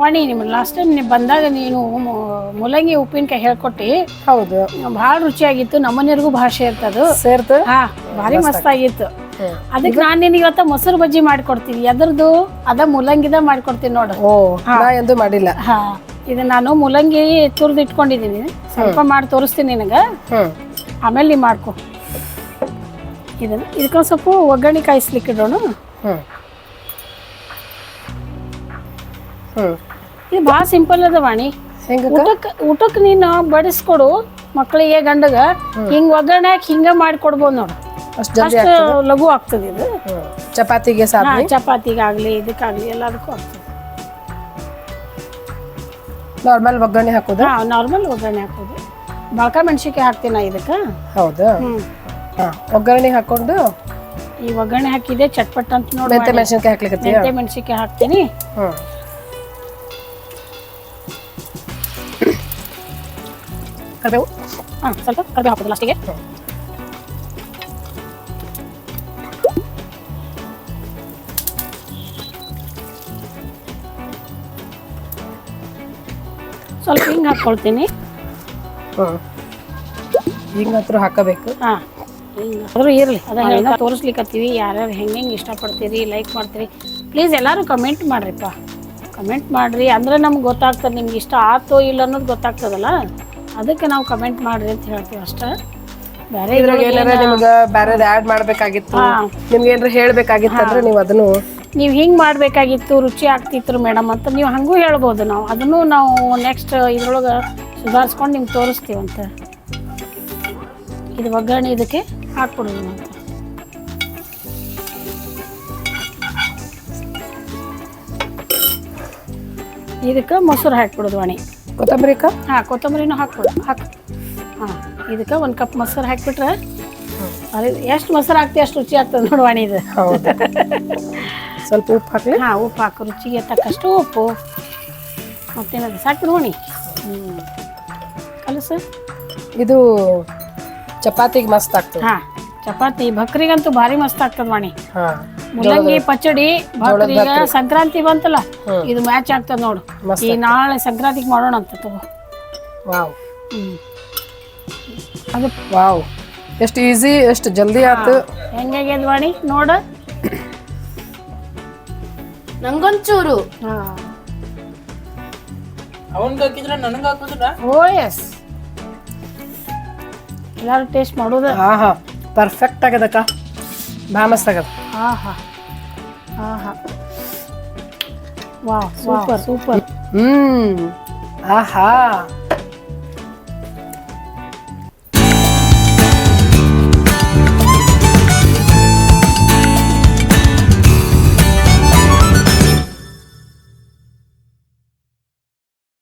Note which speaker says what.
Speaker 1: ವಾಣಿ ನಿಮ್ last time ನೀವು ಬಂದಾಗ ನೀನು ಮು- ಮೂಲಂಗಿ ಉಪ್ಪಿನಕಾಯಿ ಹೇಳ್ಕೊಟ್ಟಿ.
Speaker 2: ಹೌದು.
Speaker 1: ಭಾಳ ರುಚಿಯಾಗಿತ್ತು. ನಮ್ಮನೆಯವ್ರಿಗೂ ಭಾಳ ಸೇರ್ತದು.
Speaker 2: ಸೇರ್ತು?
Speaker 1: ಹಾ ಭಾರಿ ಮಸ್ತ್ ಆಗಿತ್ತು.
Speaker 2: ಹ್ಮ್.
Speaker 1: ಅದಕ್ಕೆ ನಾನು ನಿನಗೆ ಇವತ್ತ ಮೊಸರು ಬಜ್ಜಿ ಮಾಡ್ಕೊಡ್ತೀನಿ. ಎದ್ರದ್ದು ಅದ ಮೂಲಂಗಿದ ಮಾಡ್ಕೊಡ್ತೀನಿ ನೋಡು.
Speaker 2: ಓ ನಾ ಎಂದು ಮಾಡಿಲ್ಲ.
Speaker 1: ಹಾ. ಇದು ನಾನು ಮೂಲಂಗಿ ತುರ್ದು ಇಟ್ಕೊಂಡಿದ್ದೀನಿ. ಸ್ವಲ್ಪ ಮಾಡಿ ತೋರಿಸ್ತೀನಿ ನಿನಗೆ.
Speaker 2: ಹ್ಮ್.
Speaker 1: ಆಮೇಲೆ ನೀವು ಮಾಡ್ಕೊ. ಇದನ್ನ ಇದಕ್ಕೊಂದು ಸ್ವಲ್ಪ ಒಗ್ಗರಣೆ ಕಾಯಿಸ್ಲಿಕ್ಕೆ ಇಡೋಣ.
Speaker 2: ಹ್ಮ್. ಹ್ಮ್.
Speaker 1: ಇದು ಭಾಳ ಸಿಂಪಲ್ ಅದ ವಾಣಿ. ಊಟಕ್ಕೆ ಊಟಕ್ಕೆ ನೀನು ಬಡಿಸ್ಕೊಡು ಮಕ್ಕಳಿಗೆ ಗಂಡಗ. ಹಿಂಗ್ ಒಗ್ಗರಣೆ ಹಾಕಿ ಹಿಂಗ ಮಾಡಿಕೊಡ್ಬೋದು ನೋಡು.
Speaker 2: ಅಷ್ಟು ಜಲ್ದಿ
Speaker 1: ಅಷ್ಟು ಲಘು ಆಗ್ತದೆ ಇದು.
Speaker 2: ಚಪಾತಿಗೆ
Speaker 1: ಹಾ, ಚಪಾತಿಗಾಗ್ಲಿ ಇದಕ್ಕಾಗ್ಲಿ ಎಲ್ಲದಕ್ಕೂ ಆಗ್ತದೆ.
Speaker 2: ನಾರ್ಮಲ್ ಒಗ್ಗರಣೆ ಹಾಕೋದು?
Speaker 1: ಹಾ ನಾರ್ಮಲ್ ಒಗ್ಗರಣೆ ಹಾಕೋದು. ಬಾಳ್ಕ ಮೆಣಸಿನ್ಕಾಯಿ ಹಾಕ್ತೀನಿ ನಾ ಇದಕ್ಕೆ?
Speaker 2: ಹೌದು?
Speaker 1: ಹ್ಮ್.
Speaker 2: ಹಾ ಒಗ್ಗರಣೆ ಹಾಕೊಂಡು?
Speaker 1: ಈ ಒಗ್ಗರಣೆ ಹಾಕಿದೆ ಚಟ್ಪಟ್ ಅಂತ ನೋಡಿ
Speaker 2: ಮೆಂತೆ ಮೆಣಸಿನ್ಕಾಯಿ ಹಾಕ್ಲಿಕ್ಕೆ
Speaker 1: ಮೆಂತೆ ಮೆಣಸಿನ್ಕಾಯಿ ಹಾಕ್ತೀನಿ.
Speaker 2: ಹ್ಮ್.
Speaker 1: ಕರಿಬೇವು. ಹಾಂ ಸ್ವಲ್ಪ ಕರಿಬೇವು ಹಾಕೋದು ಲಾಸ್ಟಿಗೆ ಸ್ವಲ್ಪ ಹಿಂಗೆ ಹಾಕ್ಕೊಳ್ತೀನಿ
Speaker 2: ಹಾಂ. ಹಿಂಗೆ ಹತ್ರ ಹಾಕಬೇಕು.
Speaker 1: ಹಾಂ. ಹಿಂಗೆ ಆದರೂ ಇರಲಿ. ಅದ ಹೇಳ ತೋರಿಸ್ಲಿಕ್ಕತ್ತೀವಿ ಯಾರ್ಯಾರು ಹೆಂಗೆ ಹೆಂಗೆ ಇಷ್ಟಪಡ್ತೀರಿ ಲೈಕ್ ಮಾಡ್ತೀರಿ ಪ್ಲೀಸ್ ಎಲ್ಲರೂ ಕಮೆಂಟ್ ಮಾಡ್ರಿಪ್ಪ. ಕಮೆಂಟ್ ಮಾಡಿರಿ. ಅಂದ್ರೆ ನಮ್ಗೆ ಗೊತ್ತಾಗ್ತದೆ ನಿಮ್ಗೆ ಇಷ್ಟ ಆತೋ ಇಲ್ಲ ಅನ್ನೋದು ಗೊತ್ತಾಗ್ತದಲ್ಲ? ಅದಕ್ಕೆ ನಾವು ಕಮೆಂಟ್ ಮಾಡ್ರಿ ಅಂತ ಹೇಳ್ತೀವಿ ಅಷ್ಟೇ. ಬೇರೆ
Speaker 2: ಇದ್ರಾಗ ಏನಾರ ನಿಮ್ಗೆ ಬ್ಯಾರೆದ್ ಆಡ್ ಮಾಡಬೇಕಾಗಿತ್ತು. ನಿಮ್ಗೆ ಏನಾರ ಹೇಳ್ಬೇಕಾಗಿತ್ತು ಅಂದ್ರೆ ನೀವು ಅದನ್ನು
Speaker 1: ನೀವು ಹಿಂಗೆ ಮಾಡಬೇಕಾಗಿತ್ತು ರುಚಿ ಆಗ್ತಿತ್ತು ಮೇಡಮ್ ಅಂತ ನೀವು ಹಂಗೂ ಹೇಳ್ಬೋದು ನಾವು. ಅದನ್ನು ನಾವು ನೆಕ್ಸ್ಟ್ ಇದ್ರೊಳಗೆ ಸುಧಾರಿಸ್ಕೊಂಡು ನಿಮ್ಗೆ ತೋರಿಸ್ತೀವಂತ ಇದು ಒಗ್ಗರಣೆ ಇದಕ್ಕೆ ಹಾಕ್ಬಿಡೋದು ಅಂತ ಇದಕ್ಕೆ ಮೊಸರು ಹಾಕ್ಬಿಡೋದು ವಾಣಿ
Speaker 2: ಕೊತ್ತಂಬರಿ ಕಪ್
Speaker 1: ಹಾಂ ಕೊತ್ತಂಬರಿನೂ ಹಾಕ್ಬೋದು ಹಾಕಿ. ಹಾಂ ಇದಕ್ಕೆ ಒಂದು ಕಪ್ ಮೊಸರು ಹಾಕಿಬಿಟ್ರೆ ಅದು ಎಷ್ಟು ಮೊಸರು ಹಾಕ್ತಿ ಅಷ್ಟು ರುಚಿ ಆಗ್ತದೆ ನೋಡು ವಾಣಿ ಇದು.
Speaker 2: ಹೌದು. ಸ್ವಲ್ಪ ಉಪ್ಪು ಹಾಕ್ಲಿ?
Speaker 1: ಹಾಂ ಉಪ್ಪು ಹಾಕು ರುಚಿಗೆ ತಕ್ಕಷ್ಟು ಉಪ್ಪು. ಮತ್ತೇನದು? ಸಾಕು ನೋಡಿ ಹ್ಞೂ ಕಲಸು?
Speaker 2: ಇದು ಚಪಾತಿಗೆ ಮಸ್ತ್ ಆಗ್ತದೆ.
Speaker 1: ಹಾಂ ಚಪಾತಿ ಭಕ್ರಿಗಂತೂ ಭಾರಿ ಮಸ್ತ್ ಆಗ್ತದೆ ವಾಣಿ.
Speaker 2: ಹಾ.
Speaker 1: ಮುಲ್ಲಂಗಿ ಪಚಡಿ ಈಗ ಸಂಕ್ರಾಂತಿ ಬಂತಲ್ಲ. ಇದು ಮ್ಯಾಚ್ ಆಗ್ತದೆ ನೋಡು.
Speaker 2: ಮಸ್ತ್
Speaker 1: ಈ ನಾಳೆ ಸಂಕ್ರಾಂತಿಗೆ ಮಾಡೋಣ ಅಂತ ತಗೋ.
Speaker 2: ವಾವ್.
Speaker 1: ಅದು
Speaker 2: ವಾವ್. ಎಷ್ಟು ಈಸಿ ಎಷ್ಟು ಜಲ್ದಿ ಆತು.
Speaker 1: ಹೆಂಗಾಗ್ಯದ ವಾಣಿ? ನೋಡು.
Speaker 3: ನಂಗೊಂಚೂರು.
Speaker 1: ಎಲ್ಲಾರು
Speaker 4: ಅವನ್ಗೆ ಹಾಕಿದ್ರೆ ನನಗೆ ಹಾಕೋದ್ರ
Speaker 1: ಓ ಎಸ್ ಎಲ್ಲಾರು ಟೇಸ್ಟ್ ಮಾಡೋದು.
Speaker 2: ಹಾ ಹಾ ಪರ್ಫೆಕ್ಟ್ ಆಗ್ಯದಕ್ಕ. భామస్త
Speaker 1: కదా. ఆహా. ఆహా. Wow super.
Speaker 2: సూపర్. ఆహా.